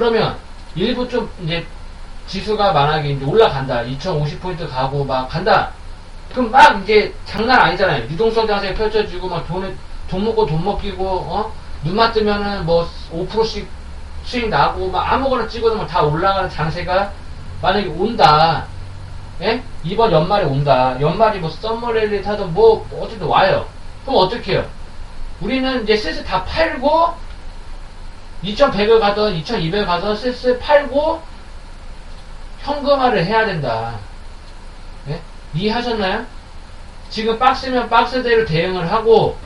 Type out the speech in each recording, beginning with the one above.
그러면 일부 좀 이제 지수가 만약에 이제 올라간다. 2050포인트 가고 막 간다. 그럼 막 이제 장난 아니잖아요. 유동성 장세 펼쳐지고 막 돈에 돈 먹고 돈 먹기고 어? 눈만 뜨면은 뭐 5%씩 수익 나고 막 아무거나 찍어도 막 다 올라가는 장세가 만약에 온다. 예? 이번 연말에 온다. 연말이 뭐 썸머랠리 타든 뭐 어쨌든 와요. 그럼 어떻게 해요? 우리는 이제 슬슬 다 팔고 2100을 가던 2200을 가던 슬슬 팔고 현금화를 해야 된다. 예? 이해하셨나요? 지금 박스면 박스대로 대응을 하고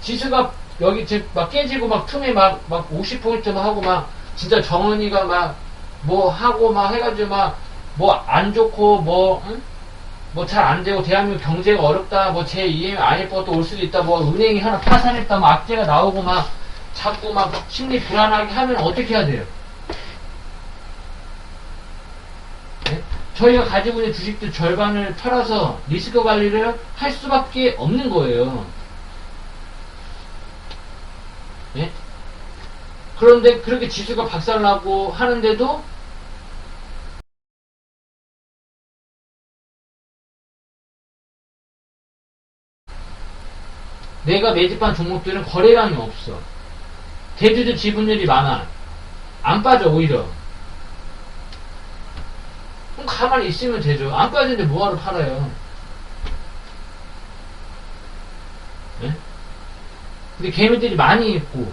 지수가 여기 지금 막 깨지고 막 틈에 막, 막 50포인트 막 하고 막 진짜 정은이가 막 뭐 하고 막 해가지고 막 뭐 안 좋고 뭐, 응? 뭐잘 안 되고 대한민국 경제가 어렵다 뭐제 이해 IMF가 또 올 수도 있다 뭐 은행이 하나 파산했다 뭐 악재가 나오고 막 자꾸 막 심리 불안하게 하면 어떻게 해야 돼요? 네? 저희가 가지고 있는 주식들 절반을 팔아서 리스크 관리를 할 수밖에 없는 거예요. 예? 그런데 그렇게 지수가 박살나고 하는데도 내가 매집한 종목들은 거래량이 없어. 대주주 지분율이 많아. 안 빠져, 오히려. 그럼 가만히 있으면 되죠. 안 빠지는데 뭐하러 팔아요. 예? 근데 개미들이 많이 있고,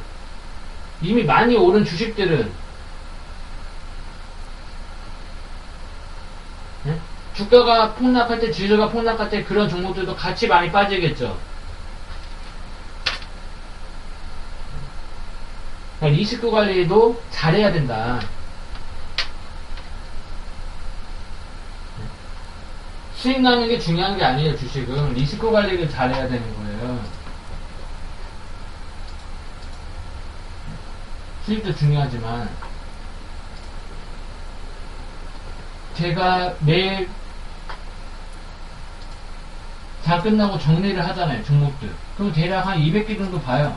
이미 많이 오른 주식들은, 예? 주가가 폭락할 때, 지수가 폭락할 때 그런 종목들도 같이 많이 빠지겠죠. 그러니까 리스크 관리도 잘해야 된다. 수익 나는 게 중요한 게 아니에요, 주식은. 리스크 관리를 잘해야 되는 거예요. 수익도 중요하지만, 제가 매일 다 끝나고 정리를 하잖아요, 종목들. 그럼 대략 한 200개 정도 봐요.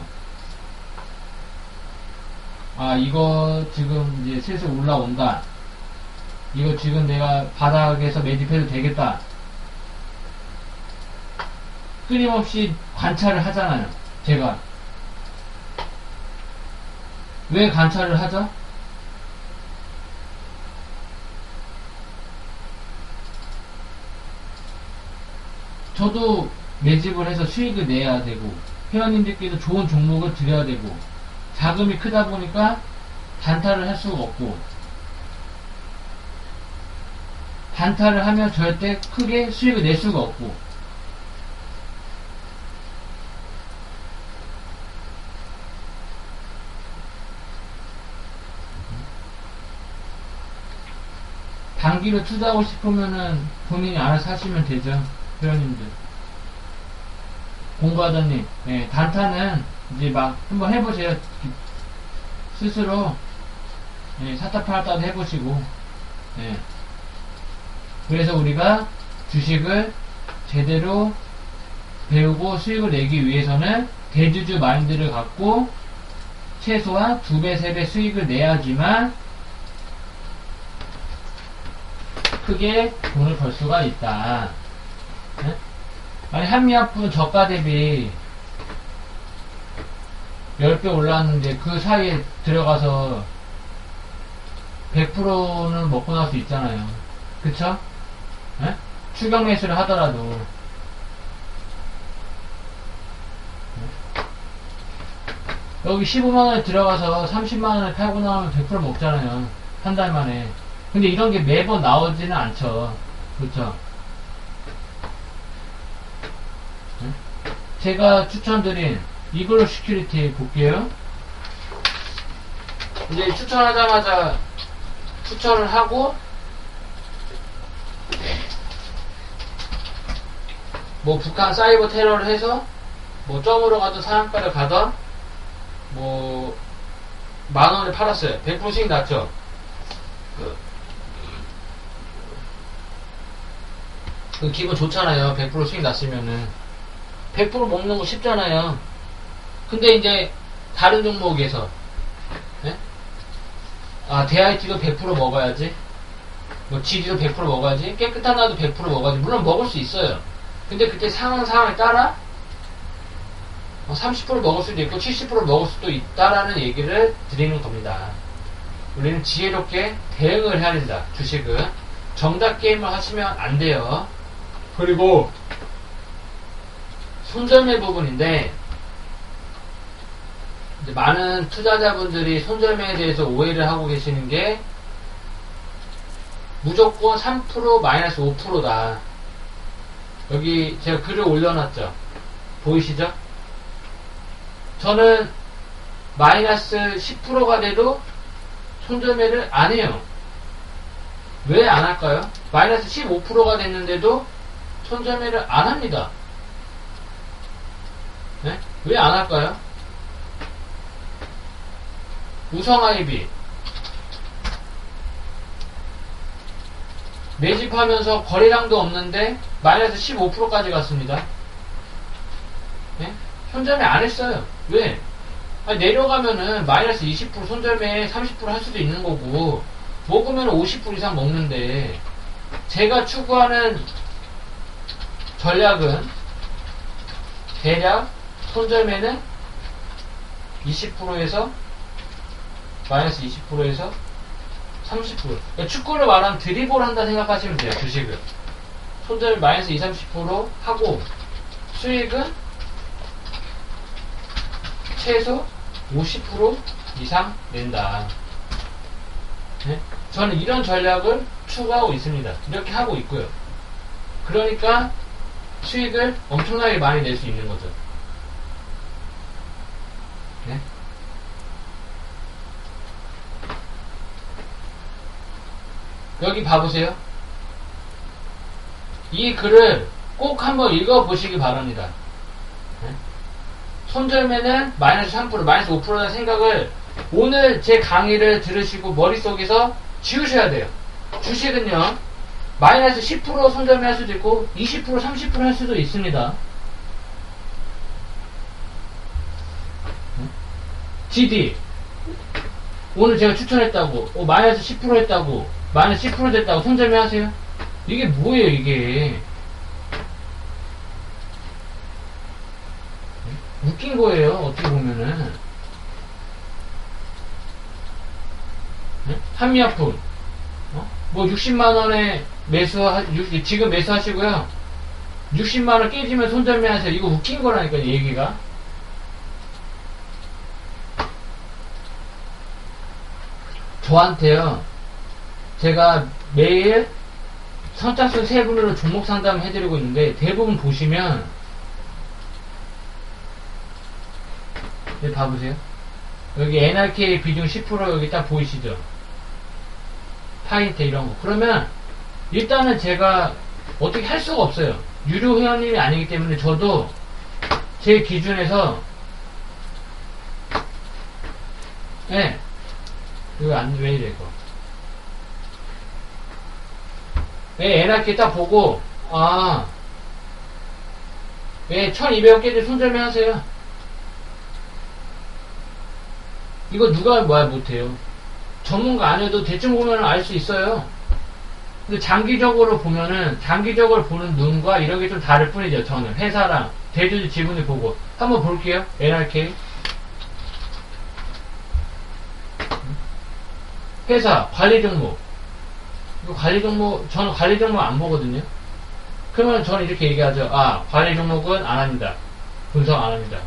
아, 이거 지금 이제 슬슬 올라온다. 이거 지금 내가 바닥에서 매집해도 되겠다. 끊임없이 관찰을 하잖아요. 제가. 왜 관찰을 하죠? 저도 매집을 해서 수익을 내야 되고, 회원님들께도 좋은 종목을 드려야 되고, 자금이 크다 보니까 단타를 할 수가 없고 단타를 하면 절대 크게 수익을 낼 수가 없고 단기로 투자하고 싶으면은 본인이 알아서 하시면 되죠. 회원님들. 공부하더님. 예, 단타는 이제 막 한번 해보세요 스스로 예, 사타 팔다도 해보시고 예. 그래서 우리가 주식을 제대로 배우고 수익을 내기 위해서는 대주주 마인드를 갖고 최소한 두 배, 세 배 수익을 내야지만 크게 돈을 벌 수가 있다. 예? 만약 한미약분 저가 대비 10배 올랐는데 그 사이에 들어가서 100%는 먹고 나올 수 있잖아요. 그쵸? 예? 추격 매수를 하더라도 여기 15만원에 들어가서 30만원에 팔고 나오면 100% 먹잖아요. 한 달 만에. 근데 이런 게 매번 나오지는 않죠. 예? 제가 추천드린 이글로 시큐리티 볼게요. 이제 추천하자마자 추천을 하고 뭐 북한 사이버 테러를 해서 뭐 점으로 가든 상한가를 가던 뭐 만원에 팔았어요. 100% 수익 났죠. 그 기분 좋잖아요. 100% 수익 났으면은 100% 먹는 거 쉽잖아요. 근데 이제 다른 종목에서 예? 아, DIT도 100% 먹어야지. 뭐, GD도 100% 먹어야지. 깨끗한 나도 100% 먹어야지. 물론 먹을 수 있어요. 근데 그때 상황, 상황에 따라, 어, 30% 먹을 수도 있고, 70% 먹을 수도 있다라는 얘기를 드리는 겁니다. 우리는 지혜롭게 대응을 해야 된다. 주식은. 정답 게임을 하시면 안 돼요. 그리고, 손절매 부분인데, 많은 투자자분들이 손절매에 대해서 오해를 하고 계시는 게 무조건 3% 마이너스 5%다. 여기 제가 글을 올려놨죠. 보이시죠? 저는 마이너스 10%가 돼도 손절매를 안 해요. 왜 안 할까요? 마이너스 15%가 됐는데도 손절매를 안 합니다. 네? 왜 안 할까요? 우성 아이비 매집하면서 거래량도 없는데 마이너스 15%까지 갔습니다. 네? 손절매 안 했어요. 왜? 아니, 내려가면은 마이너스 20% 손절매 30%할 수도 있는 거고 먹으면 50% 이상 먹는데 제가 추구하는 전략은 대략 손절매는 20%에서 마이너스 20%에서 30%. 그러니까 축구를 말하면 드리블 한다 생각하시면 돼요, 주식을. 손절 마이너스 20, 30% 하고, 수익은 최소 50% 이상 낸다. 네? 저는 이런 전략을 추구하고 있습니다. 이렇게 하고 있고요. 그러니까 수익을 엄청나게 많이 낼 수 있는 거죠. 네? 여기 봐보세요. 이 글을 꼭 한번 읽어보시기 바랍니다. 네? 손절매는 마이너스 3%, 마이너스 5%라는 생각을 오늘 제 강의를 들으시고 머릿속에서 지우셔야 돼요. 주식은요, 마이너스 10% 손절매 할 수도 있고, 20%, 30%할 수도 있습니다. GD. 오늘 제가 추천했다고, 어, 마이너스 10% 했다고, 마이너스 10% 됐다고 손절매 하세요? 이게 뭐예요, 이게? 웃긴 거예요, 어떻게 보면은. 네? 한미약품. 어? 뭐 60만원에 매수, 지금 매수하시고요. 60만원 깨지면 손절매 하세요. 이거 웃긴 거라니까, 얘기가. 저한테요. 제가 매일 선착순 세 분으로 종목 상담 해드리고 있는데 대부분 보시면 여기 봐보세요. 여기 NRK 비중 10% 여기 딱 보이시죠? 파인트 이런 거. 그러면 일단은 제가 어떻게 할 수가 없어요. 유료 회원님이 아니기 때문에 저도 제 기준에서 예. 네. 이거 안, 왜 이래, 이거. 예, NRK 딱 보고, 아, 예, 1200개를 손절매 하세요. 이거 누가 뭐야 못해요. 전문가 아니어도 대충 보면 알 수 있어요. 근데 장기적으로 보면은, 장기적으로 보는 눈과 이런 게 좀 다를 뿐이죠, 저는. 회사랑, 대주주 지분을 보고. 한번 볼게요, NRK. 회사, 관리. 이거 관리 종목, 저는 관리 종목 안 보거든요. 그러면 저는 이렇게 얘기하죠. 아, 관리 종목은 안 합니다. 분석 안 합니다.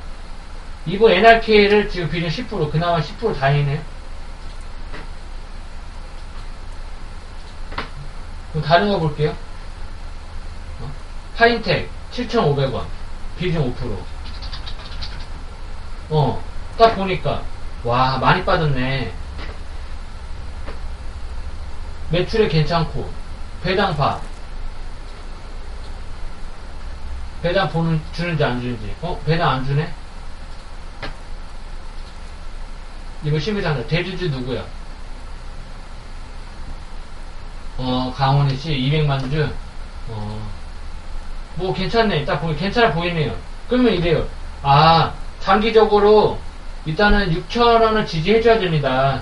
이번 NRK를 지금 비중 10%, 그나마 10% 다행이네요. 그럼 다른 거 볼게요. 어? 파인텍 7,500원. 비중 5%. 어, 딱 보니까, 와, 많이 빠졌네. 매출에 괜찮고 배당파 배당 보는 주는지 안 주는지. 어? 배당 안 주네? 이거 심의상자 대주주 누구야? 어 강원이 씨 200만 주 어뭐 괜찮네. 딱 보면 괜찮아 보이네요. 그러면 이래요. 아 장기적으로 일단은 6천원을 지지해줘야 됩니다